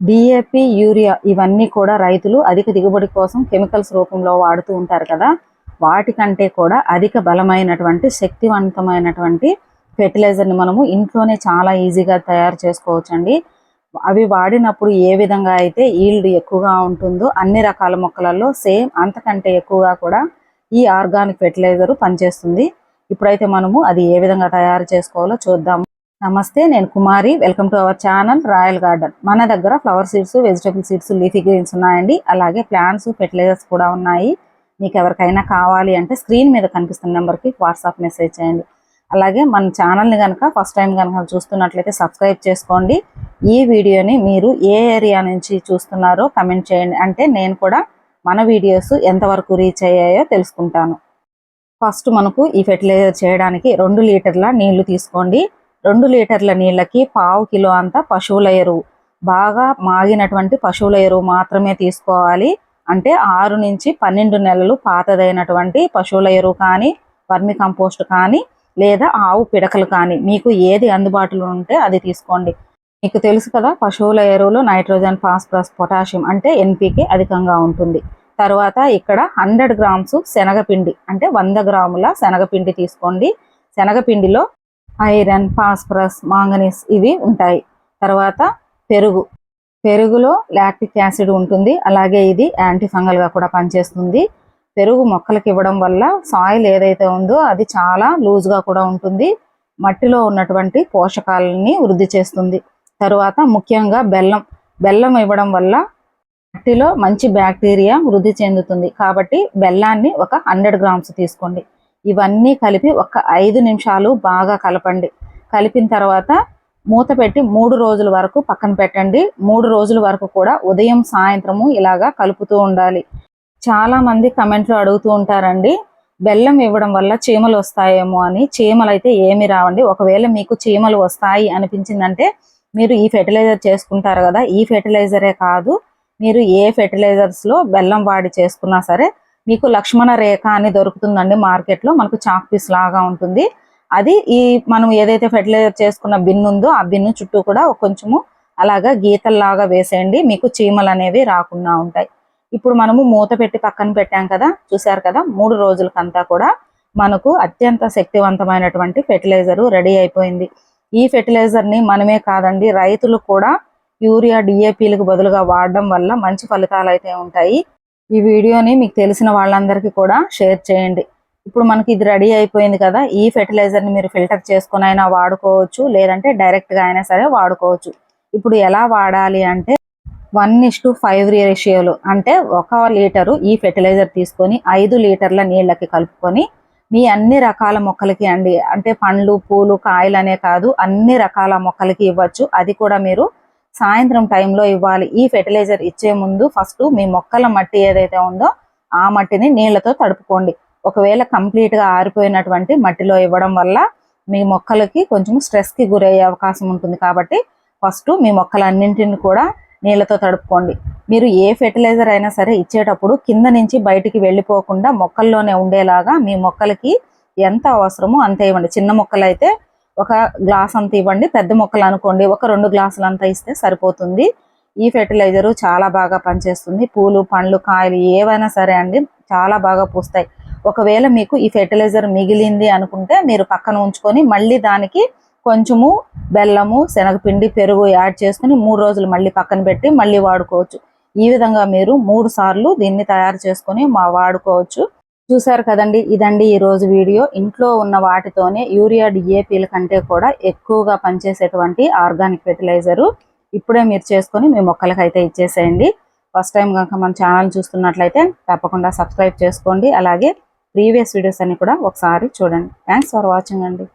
DAP urea ఇవన్నీ కూడా రైతులు అధిక దిగుబడి కోసం కెమికల్స్ రూపంలో వాడుతూ ఉంటారు కదా. వాటికంటే కూడా అధిక బలమైనటువంటి శక్తివంతమైనటువంటి ఫెర్టిలైజర్ని మనము ఇంట్లోనే చాలా ఈజీగా తయారు చేసుకోవచ్చండి. అవి వాడినప్పుడు ఏ విధంగా అయితే ఈల్డ్ ఎక్కువగా ఉంటుందో అన్ని రకాల మొక్కలలో సేమ్ అంతకంటే ఎక్కువగా కూడా ఈ ఆర్గానిక్ ఫెర్టిలైజర్ పనిచేస్తుంది. ఇప్పుడైతే మనము అది ఏ విధంగా తయారు చేసుకోవాలో చూద్దాం. నమస్తే నేను Kumari. Welcome to our channel royal garden మన దగ్గర flower seeds vegetable seeds leafy greens ఉన్నాయండి. అలాగే ప్లాంట్స్ ఫెర్టిలైజర్స్ కూడా ఉన్నాయి. మీకు ఎవరికైనా కావాలి అంటే స్క్రీన్ మీద కనిపిస్తున్న నెంబర్కి వాట్సాప్ మెసేజ్ చేయండి. అలాగే మన ఛానల్ని కనుక ఫస్ట్ టైం కనుక చూస్తున్నట్లయితే సబ్స్క్రైబ్ చేసుకోండి. ఈ వీడియోని మీరు ఏ ఏరియా నుంచి చూస్తున్నారో కమెంట్ చేయండి. అంటే నేను కూడా మన వీడియోస్ ఎంతవరకు రీచ్ అయ్యాయో తెలుసుకుంటాను. ఫస్ట్ మనకు ఈ ఫెర్టిలైజర్ చేయడానికి రెండు లీటర్ల నీళ్ళు తీసుకోండి. రెండు లీటర్ల నీళ్ళకి పావు కిలో అంత పశువుల ఎరువు. బాగా మాగినటువంటి పశువుల ఎరువు మాత్రమే తీసుకోవాలి. అంటే ఆరు నుంచి పన్నెండు నెలలు పాతదైనటువంటి పశువుల ఎరువు కానీ వర్మి కంపోస్ట్ కానీ లేదా ఆవు పిడకలు కానీ మీకు ఏది అందుబాటులో ఉంటే అది తీసుకోండి. మీకు తెలుసు కదా పశువుల ఎరువులో నైట్రోజన్ ఫాస్ఫరస్ పొటాషియం అంటే ఎన్పికే అధికంగా ఉంటుంది. తర్వాత ఇక్కడ హండ్రెడ్ గ్రామ్స్ శనగపిండి అంటే వంద గ్రాముల శనగపిండి తీసుకోండి. శనగపిండిలో ఐరన్ ఫాస్ఫరస్ మాంగనీస్ ఇవి ఉంటాయి. తర్వాత పెరుగు. పెరుగులో లాక్టిక్ యాసిడ్ ఉంటుంది. అలాగే ఇది యాంటీ గా కూడా పనిచేస్తుంది. పెరుగు మొక్కలకు ఇవ్వడం వల్ల సాయిల్ ఏదైతే ఉందో అది చాలా లూజ్గా కూడా ఉంటుంది. మట్టిలో ఉన్నటువంటి పోషకాలని వృద్ధి చేస్తుంది. తరువాత ముఖ్యంగా బెల్లం. బెల్లం ఇవ్వడం వల్ల మట్టిలో మంచి బ్యాక్టీరియా వృద్ధి చెందుతుంది. కాబట్టి బెల్లాన్ని ఒక హండ్రెడ్ గ్రామ్స్ తీసుకోండి. ఇవన్నీ కలిపి ఒక ఐదు నిమిషాలు బాగా కలపండి. కలిపిన తర్వాత మూత పెట్టి మూడు రోజుల వరకు పక్కన పెట్టండి. మూడు రోజుల వరకు కూడా ఉదయం సాయంత్రము ఇలాగా కలుపుతూ ఉండాలి. చాలా మంది కమెంట్లో అడుగుతూ ఉంటారండి బెల్లం ఇవ్వడం వల్ల చీమలు వస్తాయేమో అని. చీమలు అయితే ఏమి రావండి. ఒకవేళ మీకు చీమలు వస్తాయి అనిపించిందంటే మీరు ఈ ఫెర్టిలైజర్ చేసుకుంటారు కదా ఈ ఫెర్టిలైజరే కాదు. మీరు ఏ ఫెర్టిలైజర్స్లో బెల్లం వాడి చేసుకున్నా సరే మీకు లక్ష్మణ రేఖ అని దొరుకుతుందండి మార్కెట్లో మనకు చాక్ పీస్ లాగా ఉంటుంది. అది ఈ మనం ఏదైతే ఫెర్టిలైజర్ చేసుకున్న బిన్ ఉందో ఆ బిన్ను చుట్టూ కూడా కొంచెము అలాగా గీతల్లాగా వేసేయండి. మీకు చీమలు అనేవి రాకుండా ఉంటాయి. ఇప్పుడు మనము మూత పెట్టి పక్కన పెట్టాం కదా చూసారు కదా మూడు రోజులకంతా కూడా మనకు అత్యంత శక్తివంతమైనటువంటి ఫెర్టిలైజర్ రెడీ అయిపోయింది. ఈ ఫెర్టిలైజర్ని మనమే కాదండి రైతులు కూడా యూరియా డిఏపీలకు బదులుగా వాడడం వల్ల మంచి ఫలితాలు అయితే ఉంటాయి. ఈ వీడియోని మీకు తెలిసిన వాళ్ళందరికీ కూడా షేర్ చేయండి. ఇప్పుడు మనకి ఇది రెడీ అయిపోయింది కదా ఈ ఫెర్టిలైజర్ని మీరు ఫిల్టర్ చేసుకుని అయినా వాడుకోవచ్చు లేదంటే డైరెక్ట్గా అయినా సరే వాడుకోవచ్చు. ఇప్పుడు ఎలా వాడాలి అంటే వన్ ఇస్ టు ఫైవ్ రేషియోలు అంటే ఒక లీటరు ఈ ఫెర్టిలైజర్ తీసుకొని ఐదు లీటర్ల నీళ్ళకి కలుపుకొని మీ అన్ని రకాల మొక్కలకి అండి అంటే పండ్లు పూలు కాయలు అనే కాదు అన్ని రకాల మొక్కలకి ఇవ్వచ్చు. అది కూడా మీరు సాయంత్రం టైంలో ఇవ్వాలి. ఈ ఫెర్టిలైజర్ ఇచ్చే ముందు ఫస్ట్ మీ మొక్కల మట్టి ఏదైతే ఉందో ఆ మట్టిని నీళ్ళతో తడుపుకోండి. ఒకవేళ కంప్లీట్గా ఆరిపోయినటువంటి మట్టిలో ఇవ్వడం వల్ల మీ మొక్కలకి కొంచెం స్ట్రెస్కి గురయ్యే అవకాశం ఉంటుంది. కాబట్టి ఫస్ట్ మీ మొక్కలన్నింటిని కూడా నీళ్ళతో తడుపుకోండి. మీరు ఏ ఫెర్టిలైజర్ అయినా సరే ఇచ్చేటప్పుడు కింద నుంచి బయటికి వెళ్ళిపోకుండా మొక్కల్లోనే ఉండేలాగా మీ మొక్కలకి ఎంత అవసరమో అంతే ఇవ్వండి. చిన్న మొక్కలైతే ఒక గ్లాస్ అంత ఇవ్వండి. పెద్ద మొక్కలు అనుకోండి ఒక రెండు గ్లాసులు అంతా ఇస్తే సరిపోతుంది. ఈ ఫెర్టిలైజరు చాలా బాగా పనిచేస్తుంది. పూలు పండ్లు కాయలు ఏవైనా సరే అండి చాలా బాగా పూస్తాయి. ఒకవేళ మీకు ఈ ఫెర్టిలైజర్ మిగిలింది అనుకుంటే మీరు పక్కన ఉంచుకొని మళ్ళీ దానికి కొంచెము బెల్లము శనగపిండి పెరుగు యాడ్ చేసుకుని మూడు రోజులు మళ్ళీ పక్కన పెట్టి మళ్ళీ వాడుకోవచ్చు. ఈ విధంగా మీరు మూడు సార్లు దీన్ని తయారు చేసుకొని మా వాడుకోవచ్చు. చూసారు కదండి ఇదండి ఈ రోజు వీడియో. ఇంట్లో ఉన్న వాటితోనే యూరియా డిఏపీల కంటే కూడా ఎక్కువగా పనిచేసేటువంటి ఆర్గానిక్ ఫెర్టిలైజరు ఇప్పుడే మీరు చేసుకొని మీ మొక్కలకి అయితే ఇచ్చేసేయండి. ఫస్ట్ టైం కనుక మన ఛానల్ చూస్తున్నట్లయితే తప్పకుండా సబ్స్క్రైబ్ చేసుకోండి. అలాగే ప్రీవియస్ వీడియోస్ అన్ని కూడా ఒకసారి చూడండి. థ్యాంక్స్ ఫర్ వాచింగ్ అండి.